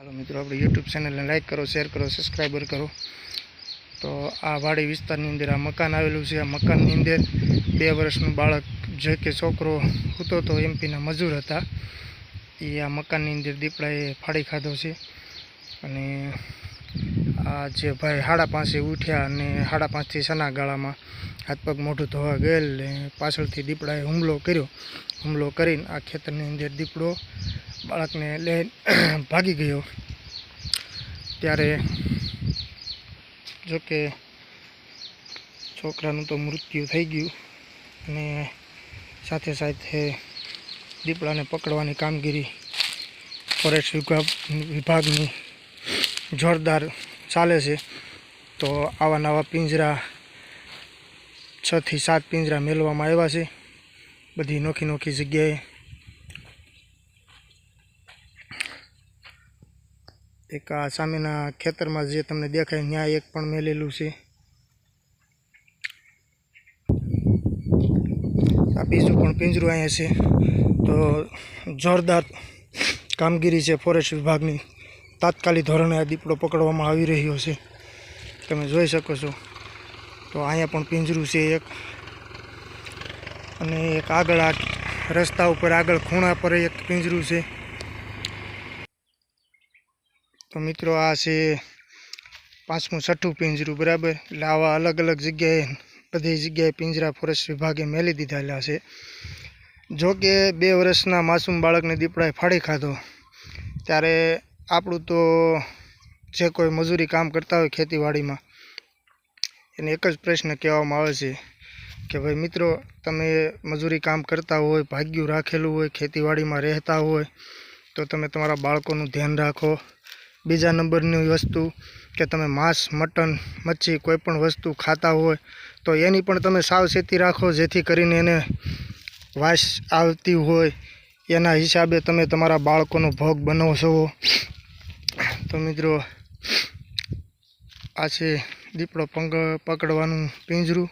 હાલો મિત્રો, આપણે યુટ્યુબ ચેનલને લાઇક કરો શેર કરો સબસ્ક્રાઈબર કરો. તો આ વાડી વિસ્તારની અંદર આ મકાન આવેલું છે. આ મકાનની અંદર બે વર્ષનું બાળક જે કે છોકરો હતો તો એમપીના મજૂર હતા. એ આ મકાનની અંદર દીપડાએ ફાડી ખાધો છે. અને આ જે ભાઈ સાડા પાંચે ઉઠ્યા અને સાડા પાંચથી સના ગાળામાં હાથ પગ મોઢું ધોવા ગયેલ પાછળથી દીપડાએ હુમલો કર્યો. હુમલો કરીને આ ખેતરની અંદર દીપડો બાળકને લઈને ભાગી ગયો. ત્યારે જોકે છોકરાનું તો મૃત્યુ થઈ ગયું અને સાથે સાથે દીપડાને પકડવાની કામગીરી ફોરેસ્ટ વિભાગ, વિભાગની જોરદાર ચાલે છે. તો આવા નવા પિંજરા છથી સાત પિંજરા મેળવામાં આવ્યા છે. બધી નોખી નોખી જગ્યાએ એક આ સામેના ખેતરમાં જે તમને દેખાય, ત્યાં એક પણ મેલેલું છે. આ બીજું પણ પિંજરું અહીંયા છે. તો જોરદાર કામગીરી છે ફોરેસ્ટ વિભાગની. તાત્કાલિક ધોરણે આ દીપડો પકડવામાં આવી રહ્યો છે. તમે જોઈ શકો છો. તો અહીંયા પણ પિંજરું છે એક. અને એક આગળ આ રસ્તા ઉપર આગળ ખૂણા પર એક પિંજરું છે. તો મિત્રો આ છે પાંચમું છઠ્ઠું પિંજરું, બરાબર? એટલે આવા અલગ અલગ જગ્યાએ, બધી જગ્યાએ પિંજરા ફોરેસ્ટ વિભાગે મેલી દીધેલા છે. જો કે બે વર્ષના માસૂમ બાળકને દીપડાએ ફાડી ખાધો. ત્યારે આપણું તો જે કોઈ મજૂરી કામ કરતા હોય ખેતીવાડીમાં, એને એક જ પ્રશ્ન કહેવામાં આવે છે કે ભાઈ મિત્રો, તમે મજૂરી કામ કરતા હોય, ભાગ્યું રાખેલું હોય, ખેતીવાડીમાં રહેતા હોય, તો તમે તમારા બાળકોનું ધ્યાન રાખો. બીજા નંબરની વસ્તુ કે તમે માંસ, મટન, મચ્છી કોઈ પણ વસ્તુ ખાતા હોય, તો એની પણ તમે સાવચેતી રાખો, જેથી કરીને એને વાસ આવતી હોય. એના હિસાબે તમે તમારા બાળકોનો ભોગ બનાવશો. તો મિત્રો, આ છે દીપડો પંગ પકડવાનું પિંજરું.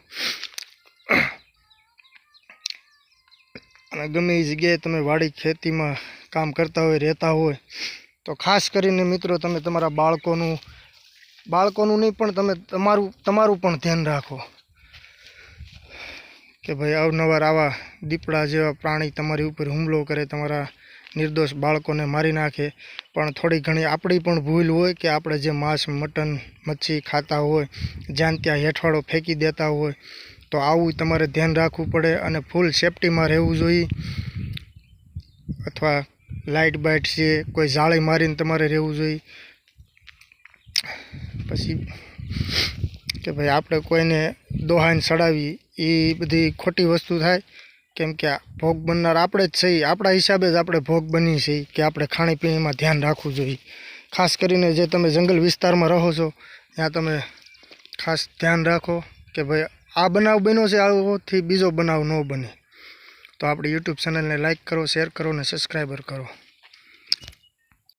અને ગમે એ જગ્યાએ તમે વાડી ખેતીમાં કામ કરતા હોય, રહેતા હોય તો ખાસ કરીને મિત્રો તમે તમારા બાળકોનું બાળકોનું નહીં, પણ તમે તમારું તમારું પણ ધ્યાન રાખો. કે ભાઈ અવનવાર આવા દીપડા જેવા પ્રાણી તમારી ઉપર હુમલો કરે, તમારા નિર્દોષ બાળકોને મારી નાખે. પણ થોડી ઘણી આપણી પણ ભૂલ હોય કે આપણે જે માંસ, મટન, મચ્છી ખાતા હોય જ્યાં ત્યાં હેઠવાડો ફેંકી દેતા હોય, તો આવું તમારે ધ્યાન રાખવું પડે અને ફૂલ સેફટીમાં રહેવું જોઈએ. અથવા લાઇટ બાઇટ છે, કોઈ જાળી મારીને તમારે રહેવું જોઈએ. પછી કે ભાઈ આપણે કોઈને દોહાઈને ચડાવી, એ બધી ખોટી વસ્તુ થાય. કેમ કે ભોગ બનનાર આપણે જ છીએ આપણા હિસાબે જ આપણે ભોગ બની છીએ કે આપણે ખાણીપીણીમાં ધ્યાન રાખવું જોઈએ. ખાસ કરીને જે તમે જંગલ વિસ્તારમાં રહો છો, ત્યાં તમે ખાસ ધ્યાન રાખો કે ભાઈ આ બનાવ બન્યો છે, આથી બીજો બનાવ ન બને. તો આપણી યુટ્યુબ ચેનલને લાઈક કરો શેર કરો અને સબસ્ક્રાઈબર કરો.